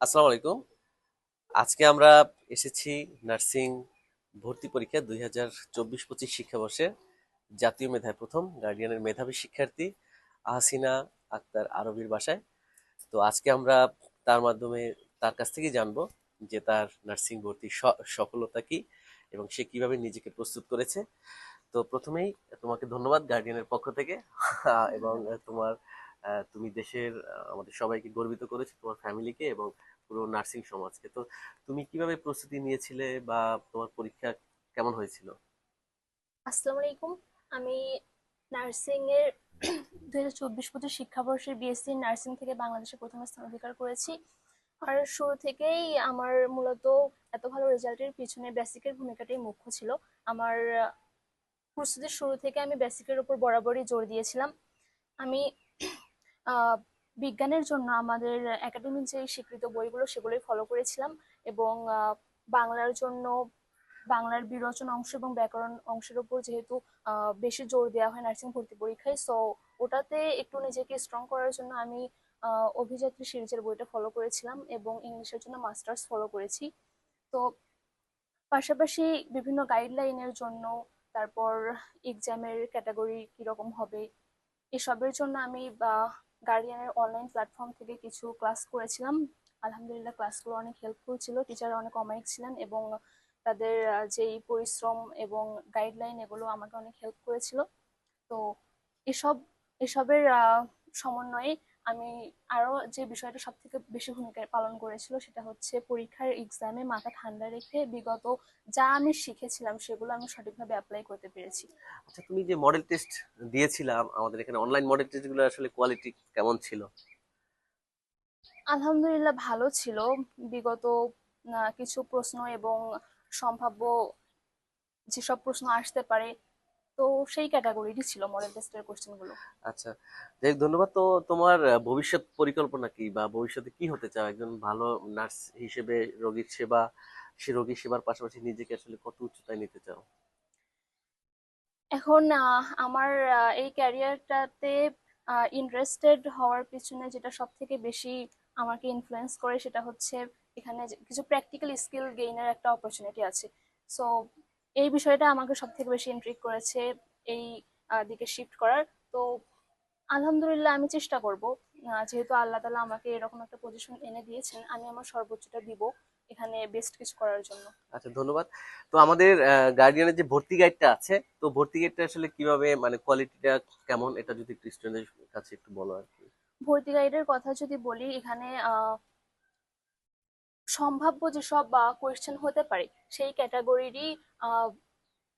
আসসালামু আলাইকুম। আজকে আমরা এসেছি নার্সিং ভর্তি পরীক্ষা দুই হাজার চব্বিশ পঁচিশ শিক্ষাবর্ষের জাতীয় মেধায় প্রথম, গার্ডিয়ানের মেধাবী শিক্ষার্থী আহসিনা আক্তার আরবির বাসায়। তো আজকে আমরা তার মাধ্যমে তার কাছ থেকে জানব যে তার নার্সিং ভর্তি সফলতা কি এবং সে কীভাবে নিজেকে প্রস্তুত করেছে। তো প্রথমেই তোমাকে ধন্যবাদ গার্ডিয়ানের পক্ষ থেকে। এবং তোমার তুমি দেশের আমাদের সবাইকে গর্বিত করেছ, তোমার ফ্যামিলিকে এবং পুরো নার্সিং সমাজকে। তো তুমি কীভাবে প্রস্তুতি নিয়েছিলে বা তোমার পরীক্ষা কেমন হয়েছিল? আসসালামু আলাইকুম। আমি নার্সিং এর দুই হাজার চব্বিশ পঁচিশ শিক্ষাবর্ষের বিএসসি নার্সিং থেকে বাংলাদেশে প্রথম স্থান অধিকার করেছি। আর শুরু থেকেই আমার মূলত এত ভালো রেজাল্টের পিছনে বেসিকের ভূমিকাটাই মুখ্য ছিল। আমার প্রস্তুতির শুরু থেকে আমি বেসিকের উপর বরাবরই জোর দিয়েছিলাম। আমি বিজ্ঞানের জন্য আমাদের একাডেমিক যে স্বীকৃত বইগুলো সেগুলোই ফলো করেছিলাম এবং বাংলার জন্য, বাংলার বিরোচন অংশ এবং ব্যাকরণ অংশের উপর যেহেতু বেশি জোর দেওয়া হয় নার্সিং ভর্তি পরীক্ষায় সো ওটাতে একটু নিজেকে স্ট্রং করার জন্য আমি অভিযাত্রী সিরিজের বইটা ফলো করেছিলাম এবং ইংলিশের জন্য মাস্টার্স ফলো করেছি। তো পাশাপাশি বিভিন্ন গাইডলাইনের জন্য, তারপর এক্সামের ক্যাটাগরি কীরকম হবে, এসবের জন্য আমি গার্ডিয়ানের অনলাইন প্ল্যাটফর্ম থেকে কিছু ক্লাস করেছিলাম। আলহামদুলিল্লাহ ক্লাসগুলো অনেক হেল্পফুল ছিল। টিচার অনেক অমায়িক ছিলেন এবং তাদের যেই পরিশ্রম এবং গাইডলাইন এগুলো আমাকে অনেক হেল্প করেছিল। তো এসব, এসবের সমন্বয়ে আমি আরও যে বিষয়টা সব থেকে বেশি ভূমিকা পালন করেছিল সেটা হচ্ছে পরীক্ষার এক্সামে মাথা ঠান্ডা রেখে বিগত যা আমি শিখেছিলাম সেগুলো আমি সঠিকভাবে অ্যাপ্লাই করতে পেরেছি। আচ্ছা তুমি যে মডেল টেস্ট দিয়েছিলাম আমাদের এখানে অনলাইন মডেল টেস্টগুলো আসলে কোয়ালিটি কেমন ছিল? আলহামদুলিল্লাহ ভালো ছিল। বিগত কিছু প্রশ্ন এবং সম্ভাব্য যেসব প্রশ্ন আসতে পারে তো সেই ক্যাটাগরিটি ছিল মডেল টেস্টের কোশ্চেনগুলো আচ্ছা যাই ধন্যবাদ। তো তোমার ভবিষ্যৎ পরিকল্পনা কি বা ভবিষ্যতে কি হতে চাও? একজন ভালো নার্স হিসেবে রোগীর সেবা সে রোগীর সেবার পাশাপাশি নিজেকে আসলে কত উচ্চতায় নিতে চাও? এখন আমার এই ক্যারিয়ারটাতে ইন্টারেস্টেড হওয়ার পিছনে যেটা সব থেকে বেশি আমাকে ইনফ্লুয়েন্স করে সেটা হচ্ছে এখানে কিছু প্র্যাকটিক্যাল স্কিল গেইনের একটা অপরচুনিটি আছে। সো এই বিষয়টা আমাকে সব থেকে বেশি ইন্ট্রিক করেছে এই দিকে শিফট করার। তো আলহামদুলিল্লাহ আমি চেষ্টা করব যেহেতু আল্লাহ তালা আমাকে এরকম একটা পজিশন এনে দিয়েছেন আমি আমার সর্বোচ্চটা দিব এখানে বেস্ট কিছু করার জন্য। আচ্ছা ধন্যবাদ। তো আমাদের গার্ডিয়ানের যে ভর্তি গাইডটা আছে তো ভর্তি গাইডটা আসলে কীভাবে মানে কোয়ালিটিটা কেমন এটা যদি একটু স্টুডেন্টের কাছে একটু বলো আর কি। ভর্তি গাইডের কথা যদি বলি এখানে আহ, সম্ভাব্য যেসব কোয়েশ্চেন হতে পারে সেই ক্যাটাগরিরই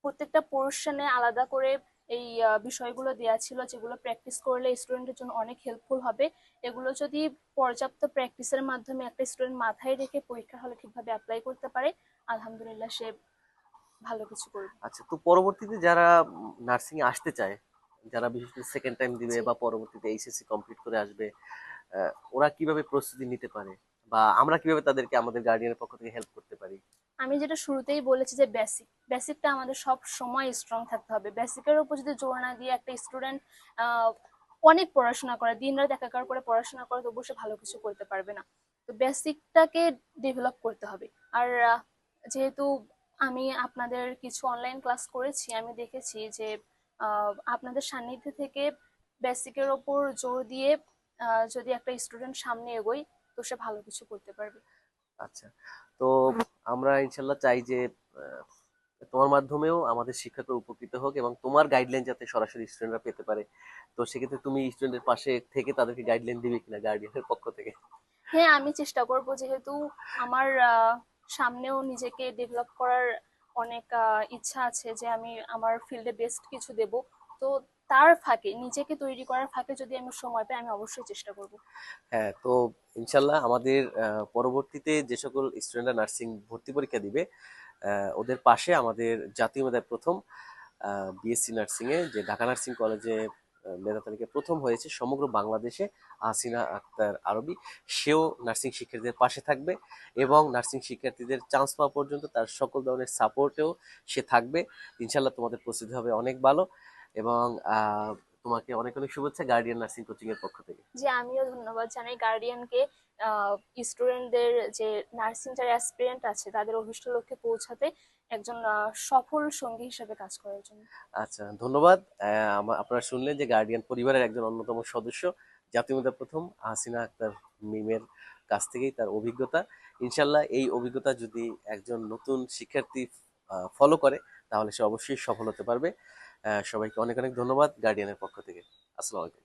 প্রত্যেকটা পোর্শনে আলাদা করে এই বিষয়গুলো দেওয়া ছিল যেগুলো প্র্যাকটিস করলে স্টুডেন্টের জন্য অনেক হেল্পফুল হবে। এগুলো যদি পর্যাপ্ত প্র্যাকটিসের মাধ্যমে একটা স্টুডেন্ট মাথায় রেখে পরীক্ষা হলে ঠিকভাবে অ্যাপ্লাই করতে পারে আলহামদুলিল্লাহ সে ভালো কিছু করবে। আচ্ছা তো পরবর্তীতে যারা নার্সিং আসতে চায় যারা বিশেষ করে সেকেন্ড টাইম দিবে বা পরবর্তীতে এইচএসসি কমপ্লিট করে আসবে ওরা কীভাবে প্রস্তুতি নিতে পারে? বা আমরা কীভাবে তাদেরকে আমাদের গার্ডিয়ানের পক্ষ থেকে হেল্প করতে পারি? আমি যেটা শুরুতেই বলেছি যে বেসিক বেসিকটা আমাদের সব সময় স্ট্রং থাকতে হবে। বেসিকের উপর যদি জোর না দিয়ে একটা স্টুডেন্ট অনেক পড়াশোনা করে দিন রাত একাকার করে পড়াশোনা করে তবু সে ভালো কিছু করতে পারবে না। তো বেসিকটাকে ডেভেলপ করতে হবে। আর যেহেতু আমি আপনাদের কিছু অনলাইন ক্লাস করেছি, আমি দেখেছি যে আপনাদের সান্নিধ্য থেকে বেসিকের ওপর জোর দিয়ে যদি একটা স্টুডেন্ট সামনে এগোয় তো সে ভালো কিছু করতে পারবে। আচ্ছা তো আমরা ইনশাল্লাহ চাই যে তোমার মাধ্যমেও আমাদের শিক্ষকরা উপকৃত হোক এবং তোমার গাইডলাইন যাতে সরাসরি স্টুডেন্টরা পেতে পারে। তো সেক্ষেত্রে তুমি স্টুডেন্টের পাশে থেকে তাদেরকে গাইডলাইন দিবে কিনা গার্ডিয়ানের পক্ষ থেকে? হ্যাঁ আমি চেষ্টা করব যেহেতু আমার সামনেও নিজেকে ডেভেলপ করার অনেক ইচ্ছা আছে যে আমি আমার ফিল্ডে বেস্ট কিছু দেব। তো তার ফাঁকে, নিজেকে তৈরি করার ফাঁকে যদি আমি সময় পাই, আমি অবশ্যই চেষ্টা করব। হ্যাঁ তো ইনশাল্লাহ আমাদের পরবর্তীতে যে সকল স্টুডেন্টরা নার্সিং ভর্তি পরীক্ষা দিবে ওদের পাশে আমাদের জাতীয় মেধায় প্রথম বিএসসি নার্সিং এ, যে ঢাকা নার্সিং কলেজে মেধা তালিকায় প্রথম হয়েছে সমগ্র বাংলাদেশে আসিনা আক্তার আরবি। সেও নার্সিং শিক্ষার্থীদের পাশে থাকবে এবং নার্সিং শিক্ষার্থীদের চান্স পাওয়া পর্যন্ত তার সকল ধরনের সাপোর্টেও সে থাকবে। ইনশাল্লাহ তোমাদের প্রস্তুতি হবে অনেক ভালো। এবং তোমাকে অনেক অনেক শুভেচ্ছা গার্ডিয়ান নার্সিং কোচিং এর পক্ষ থেকে। যে আমিও ধন্যবাদ জানাই। গার্ডিয়ানকে স্টুডেন্টদের যে নার্সিং যারা অ্যাসপিরেন্ট আছে তাদের অভিষ্ট লক্ষ্যে পৌঁছাতে একজন সফল সঙ্গী হিসেবে কাজ করার জন্য। আচ্ছা ধন্যবাদ। আপনারা শুনলেন যে গার্ডিয়ান পরিবারের একজন অন্যতম সদস্য জাতীয় মেধা প্রথম হাসিনা আক্তার মিমের কাছ থেকেই তার অভিজ্ঞতা। ইনশাল্লাহ এই অভিজ্ঞতা যদি একজন নতুন শিক্ষার্থী ফলো করে তাহলে সে অবশ্যই সফল হতে পারবে। সবাইকে অনেক অনেক ধন্যবাদ গার্ডিয়ানের পক্ষ থেকে। আসসালামু আলাইকুম।